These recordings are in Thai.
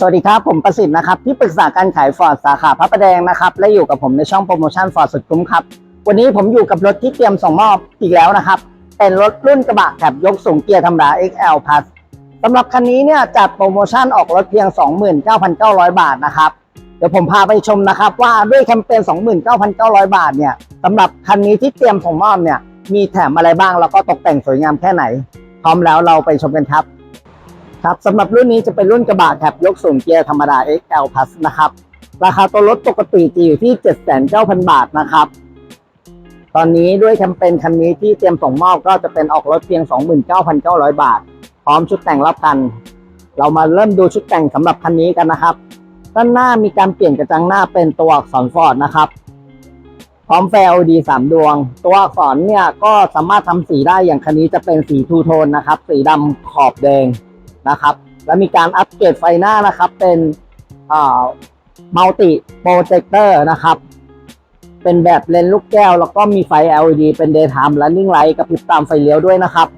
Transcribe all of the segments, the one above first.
สวัสดีครับ ผมประสิทธิ์นะครับที่ปรึกษาการขายฟอร์ดสาขาพระประแดงนะครับ และอยู่กับผมในช่องโปรโมชั่นฟอร์ดสุดคุ้มครับ วันนี้ผมอยู่กับรถที่เตรียมส่งมอบอีกแล้วนะครับ เป็นรถรุ่นกระบะแคบยกสูงเกียร์ธรรมดา XL Plus สำหรับคันนี้เนี่ยจัดโปรโมชั่นออกรถเพียง 29,900 บาทนะครับเดี๋ยวผมพาไปชมนะครับ ว่าด้วยแคมเปญ 29,900 บาทเนี่ยสำหรับคันนี้ที่เตรียมส่งมอบเนี่ยมีแถมอะไรบ้างแล้วก็ตกแต่งสวยงามแค่ไหน พร้อมแล้วเราไปชมกันครับ ครับสำหรับรุ่นนี้จะเป็นรุ่นกระบะแคบยกสูงเกียร์ธรรมดา XL Plus นะครับ ราคาตัวรถปกติจะอยู่ที่ 79,000 บาทนะครับ ตอนนี้ด้วยแคมเปญคันนี้ที่เตรียมส่งมอบก็จะเป็นออกรถเพียง 29,900 บาท พร้อมชุดแต่งรับกัน เรามาเริ่มดูชุดแต่งสำหรับคันนี้กันนะครับ ด้านหน้ามีการเปลี่ยนกระจังหน้าเป็นตัวอักษรฟอร์ดนะครับพร้อมแฟล LED สามดวง ตัวอักษรเนี่ยก็สามารถทำสีได้อย่างคันนี้จะเป็นสีทูโทนนะครับ สีดำขอบแดง นะครับ และมีการอัปเกรดไฟหน้านะครับเป็นมัลติโปรเจคเตอร์นะครับ เป็นแบบเลนส์ลูกแก้ว แล้วก็มีไฟ LED เป็น daytime running light กระพริบตามไฟเลี้ยวด้วยนะครับ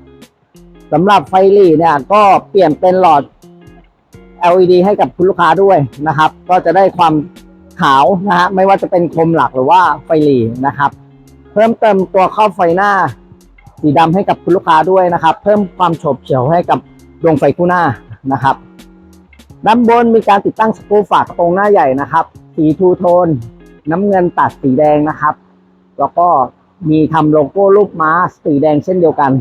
สำหรับไฟหลีเนี่ยก็เปลี่ยนเป็นหลอด LED ให้กับคุณลูกค้าด้วยนะครับ ก็จะได้ความขาวนะฮะไม่ว่าจะเป็นคมหลักหรือว่าไฟหลีนะครับ เพิ่มเติมตัวครอบไฟหน้าสีดำให้กับคุณลูกค้าด้วยนะครับ เพิ่มความโฉบเฉี่ยวให้กับ ดวงไฟคู่หน้านะครับ ด้านบนมีการติดตั้งสกรูฝากระโปรงหน้าใหญ่นะครับ สีทูโทน น้ำเงินตัดสีแดงนะครับ แล้วก็มีทำโลโก้รูปม้าสีแดงเช่นเดียวกัน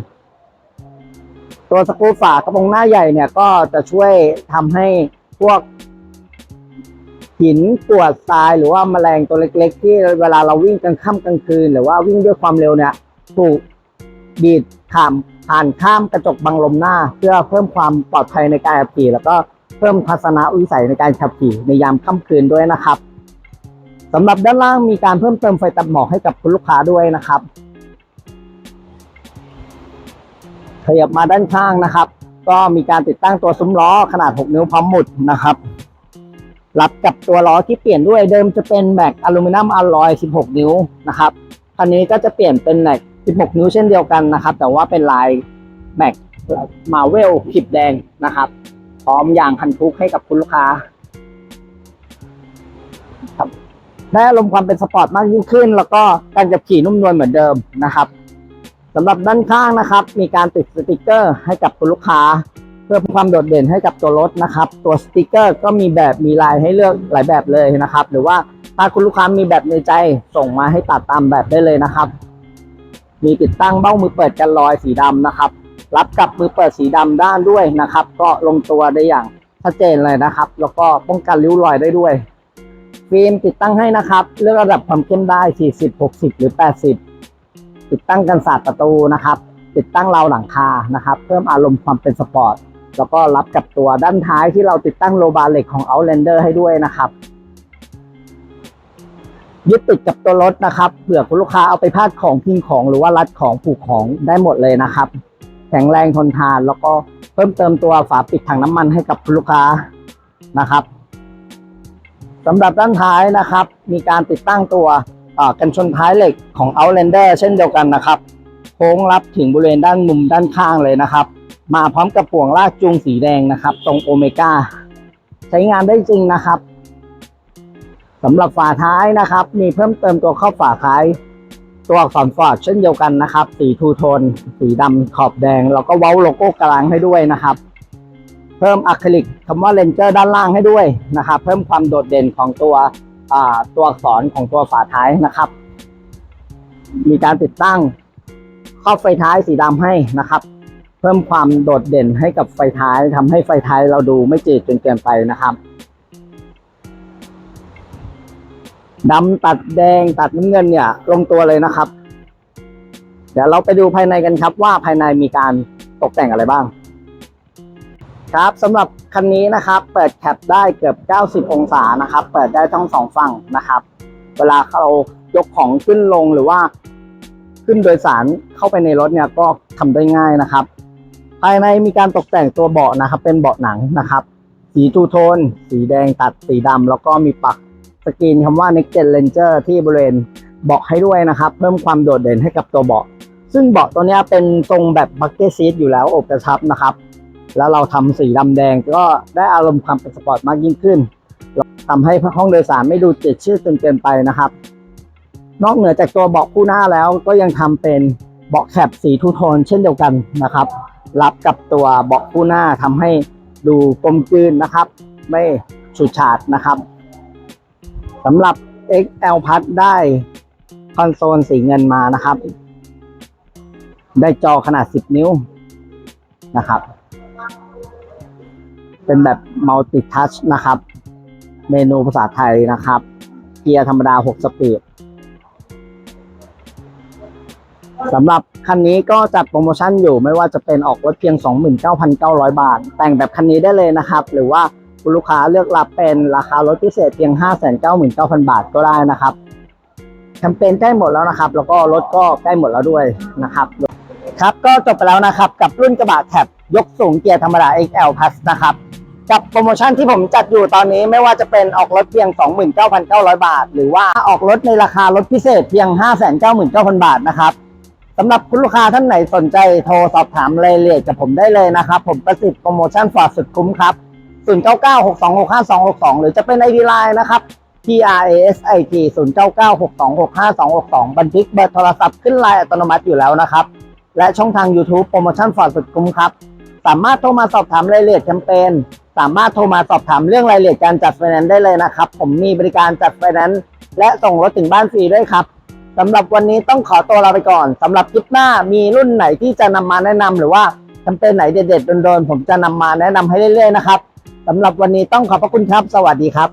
ตัวสกรูฝากระโปรงหน้าใหญ่เนี่ยก็จะช่วยทำให้พวกหินกรวดทรายหรือว่าแมลงตัวเล็ก ๆ ที่เวลาเราวิ่งกลางค่ำกลางคืน หรือว่าวิ่งด้วยความเร็วเนี่ยถูกดีดข้าม ผ่านข้ามกระจกบังลมหน้า เพื่อเพิ่มความปลอดภัยในการขับขี่ แล้วก็เพิ่มทัศนวิสัยในการขับขี่ในยามค่ำคืนด้วยนะครับสำหรับด้านล่างมีการเพิ่มเติมไฟตัดหมอกให้กับคุณลูกค้าด้วยนะครับขยับมาด้านข้างนะครับ ก็มีการติดตั้งตัวซุ้มล้อขนาด 6 นิ้วพร้อมหมุดนะครับรับกับตัวล้อที่เปลี่ยนด้วยเดิมจะเป็นแม็กอลูมิเนียมอลลอย 16 นิ้วนะครับคันนี้ก็จะเปลี่ยนเป็นแม็ก 16 นิ้วเช่นเดียวกันนะครับ แต่ว่าเป็นลายแม็กมาเวลขีบแดงนะครับ พร้อมยางพันทุกให้กับคุณลูกค้าครับได้อารมณ์ความเป็นสปอร์ตมากยิ่งขึ้น แล้วก็การขับขี่นุ่มนวลเหมือนเดิมนะครับสำหรับด้านข้างนะครับ มีการติดสติกเกอร์ให้กับคุณลูกค้า เพื่อความโดดเด่นให้กับตัวรถนะครับ ตัวสติกเกอร์ก็มีแบบมีลายให้เลือกหลายแบบเลยนะครับ หรือว่าถ้าคุณลูกค้ามีแบบในใจส่งมาให้ตัดตามแบบได้เลยนะครับ มีติดตั้งเบ้ามือเปิดกันรอยสีดำนะครับ รับกับมือเปิดสีดำด้านด้วยนะครับ ก็ลงตัวได้อย่างชัดเจนเลยนะครับ แล้วก็ป้องกันริ้วรอยได้ด้วย ฟิล์มติดตั้งให้นะครับ เลือกระดับความเข้มได้ 40 60 หรือ 80 ติดตั้งกันศาสตร์ประตูนะครับ ติดตั้งราวหลังคานะครับ เพิ่มอารมณ์ความเป็นสปอร์ตแล้วก็รับกับตัวด้านท้ายที่เราติดตั้งโลบาร์เหล็กของ Outlander ให้ด้วยนะครับ ยึดติดกับตัวรถนะครับเผื่อคุณลูกค้าเอาไปพาดของพิงของหรือว่ารัดของผูกของได้หมดเลยนะครับ แข็งแรงทนทานแล้วก็เพิ่มเติมตัวฝาปิดถังน้ำมันให้กับคุณลูกค้านะครับสำหรับด้านท้ายนะครับ มีการติดตั้งตัวกันชนท้ายเหล็กของ Outlander เช่นเดียวกันนะครับโค้งรับถึงบริเวณด้านมุมด้านข้างเลยนะครับ มาพร้อมกับป่วงลากจูงสีแดงนะครับ ตรงโอเมก้าใช้งานได้จริงนะครับ สำหรับฝาท้ายนะครับ มีเพิ่มเติมตัวครอบฝาท้าย ตัวอักษรฟอร์ดเช่นเดียวกันนะครับ สีทูโทน สีดำขอบแดง แล้วก็เว้าโลโก้กลางให้ด้วยนะครับ เพิ่มอะคริลิกคำว่าเลนเจอร์ด้านล่างให้ด้วยนะครับ เพิ่มความโดดเด่นของตัวตัวอักษรของตัวฝาท้ายนะครับ มีการติดตั้งครอบไฟท้ายสีดำให้นะครับ เพิ่มความโดดเด่นให้กับไฟท้ายทำให้ไฟท้ายเราดูไม่จืดจนเกินไปนะครับ ดำตัดแดงตัดน้ำเงินเนี่ย ลงตัวเลยนะครับ เดี๋ยวเราไปดูภายในกันครับ ว่าภายในมีการตกแต่งอะไรบ้าง ครับสำหรับคันนี้นะครับ เปิดแคปได้เกือบ 90 องศานะครับ เปิดได้ทั้งสองฝั่งนะครับ เวลาเรายกของขึ้นลงหรือว่าขึ้นโดยสารเข้าไปในรถเนี่ยก็ทำได้ง่ายนะครับ ภายในมีการตกแต่งตัวเบาะนะครับ เป็นเบาะหนังนะครับ สีทูโทน สีแดงตัดสีดำแล้วก็มีปัก กรีนคำว่า Next Gen Ranger ที่บริเวณเบาะให้ด้วยนะครับ เพิ่มความโดดเด่นให้กับตัวเบาะ ซึ่งเบาะตัวนี้เป็นทรงแบบบักเก็ตซีทอยู่แล้วอบกระชับนะครับ แล้วเราทำสีดำแดงก็ได้อารมณ์ความเป็นสปอร์ตมากยิ่งขึ้นทำให้ห้องโดยสารไม่ดูเจ็ดชื่อจนเกินไปนะครับ นอกเหนือจากตัวเบาะคู่หน้าแล้วก็ยังทำเป็นเบาะแคปสีทูโทนเช่นเดียวกันนะครับ รับกับตัวเบาะคู่หน้าทำให้ดูกลมกลืนนะครับ ไม่ฉูดฉาดนะครับ สำหรับ XL พัดได้คอนโซลสีเงินมานะครับ ได้จอขนาด 10 นิ้วนะครับ เป็นแบบมัลติทัชนะครับ เมนูภาษาไทยนะครับ เกียร์ธรรมดา 6 สปีดสำหรับคันนี้ก็จัดโปรโมชั่นอยู่ไม่ว่าจะเป็นออกรถเพียง 29,900 บาท แต่งแบบคันนี้ได้เลยนะครับ หรือว่า คุณลูกค้าเลือกรับเป็นราคารถพิเศษเพียง 599,000 บาทก็ได้นะครับแคมเปญใกล้หมดแล้วนะครับ แล้วก็รถก็ใกล้หมดแล้วด้วยนะครับ ครับก็จบไปแล้วนะครับ กับรุ่นกระบะแคปยกสูงเกียร์ธรรมดา XL Plus นะครับ กับโปรโมชั่นที่ผมจัดอยู่ตอนนี้ไม่ว่าจะเป็นออกรถเพียง 29,900 บาท หรือว่าออกรถในราคารถพิเศษเพียง 599,000 บาทนะครับสำหรับคุณลูกค้าท่านไหนสนใจโทรสอบถามรายละเอียดกับผมได้เลยนะครับ ผมประสิทธิ์โปรโมชั่นฟอร์ดสุดคุ้มครับ 0996265262หรือจะเป็น ID Line นะครับ P R A S I T 0962652262บันทึกเบอร์โทรศัพท์ขึ้นไลน์อัตโนมัติอยู่แล้วนะครับ และช่องทาง YouTube โปรโมชั่นฟอร์ดสุดคุ้มครับ สามารถโทรมาสอบถามรายละเอียดแคมเปญสามารถโทรมาสอบถามเรื่องรายละเอียดการจัดไฟแนนซ์ได้เลยนะครับ ผมมีบริการจัดไฟแนนซ์และส่งรถถึงบ้านฟรีด้วยครับสำหรับวันนี้ต้องขอตัวลาไปก่อนสำหรับคลิปหน้ามีรุ่นไหนที่จะนำมาแนะนำหรือว่าแคมเปญไหนเด็ดๆโดนๆผมจะนำมาแนะนำให้เรื่อยๆนะครับสำหรับวันนี้ต้องขอบพระคุณครับ สวัสดีครับ